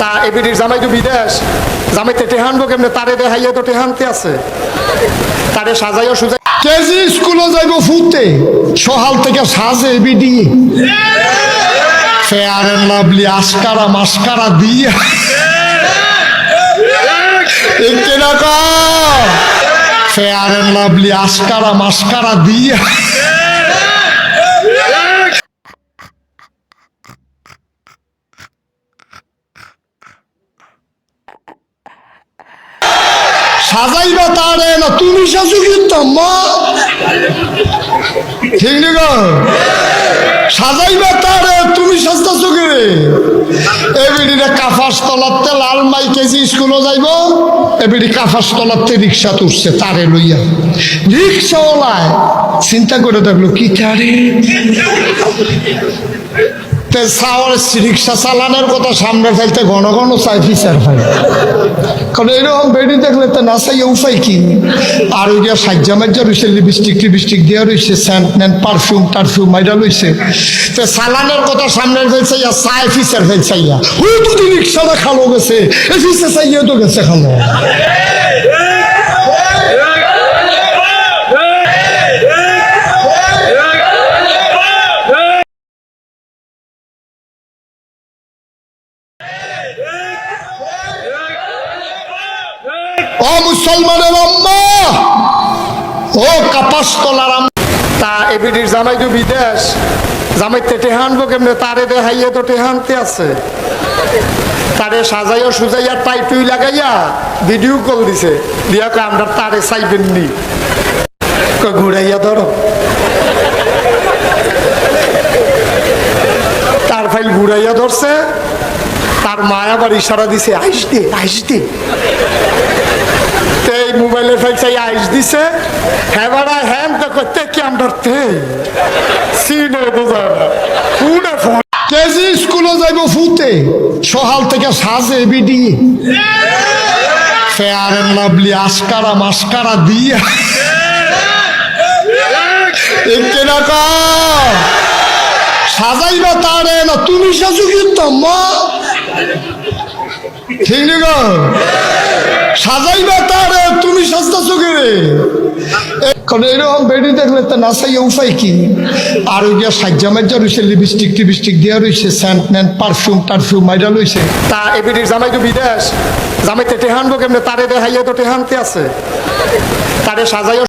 তা এবিডির জামাই তো বিদেশ। জামাইতে টেহানবো কেমনে? তারে দেখাইয়া তো টেহানতে আছে। তারে সাজাইও সুজাই কেজি স্কুলে যাইব ফুতে, সহাল থেকে সাজে বিডি ফেয়ার এন্ড লাভলি আস্কারা মাস্কারা দিয়ে। টাকা ফেয়ার এন্ড লাভলি আস্কারা মাস্কারা দিয়ে। সাজাইবা তারে না, তুমি সাজু কিন্তু ঠিক নি সাজাইবা তারে, তুমি সাজতাছো কে? এবিডিরে কাফাস তলাতে লাল মাই কেজি স্কুলে যাইব এবিডি কাফাস তলাতে রিক্সা তুলছে তারে লইয়া। রিক্সাওয়ালায় চিন্তা করে দেখল, কি তারে? সাওয়ার রিক্সা চালানোর কথা সামনে ফেলতে ঘন ঘন চাই ফিচার ফাই কারণ এরকম বেডি দেখলে তো না চাই উপায় কি? আর ওই যে সাজ্জা মাজ্জা রয়েছে লিপস্টিক টিপস্টিক দেওয়া রয়েছে স্যান্ট ম্যান পারফিউম টারফিউম মাইরা রয়েছে তো চালানোর কথা সামনে ফেলছাইয়া চাই ফিচার ফেলছাইয়া ওই তো রিক্সাটা খালো গেছে এ ফিচার চাইয়া তো গেছে খালো। ও মুসলমানের আম্মা! ও কাপাস তলার তা এবিডির জামাই তো বিদেশ। জামাইতে টেহানবো কেমনে? তারে দেখাইয়া তো টেহানতে আছে। তারে সাজাইও সুজাইয়া টাই টুই লাগাইয়া ভিডিও কল দিছে। দিয়া কয়, আমরা তারে চাইবেন নি। ঘুরাইয়া ধরো। তার ফাইল ঘুরাইয়া ধরছে। তার মা আবার ইশারা দিছে, আইস দে আইস দে। ফাইল চাই আইস দিছে হ্যাঁ বাড়া হ্যাঁ তো করতে কি আমরা সিনে না কেজি স্কুলে যাইব ফুতে সহাল থেকে সাজে বিডি। ফেয়ার এন্ড লাভলি আস্কারা মাস্কারা দিয়ে। একে টাকা সাজাইবা তারে না, তুমি সাজু কিন্তু, মা। ঠিক সাজাইবা তারে, তুমি সাজতাছো কে? রে কারণ এরকম বেডি দেখলে তো না চাই উপায় কি? আর ওই যে সাজ্জা মাজ্জা রয়েছে লিপস্টিক টিপস্টিক দেওয়া রয়েছে স্যান্ট ম্যান পারফিউম টারফিউম মাইরা রয়েছে তা এবিডির জামাই তো বিদেশ। জামাইতে টেহানবো কেমনে? তারে দেখাইয়া তো টেহানতে আছে। তারে সাজাইও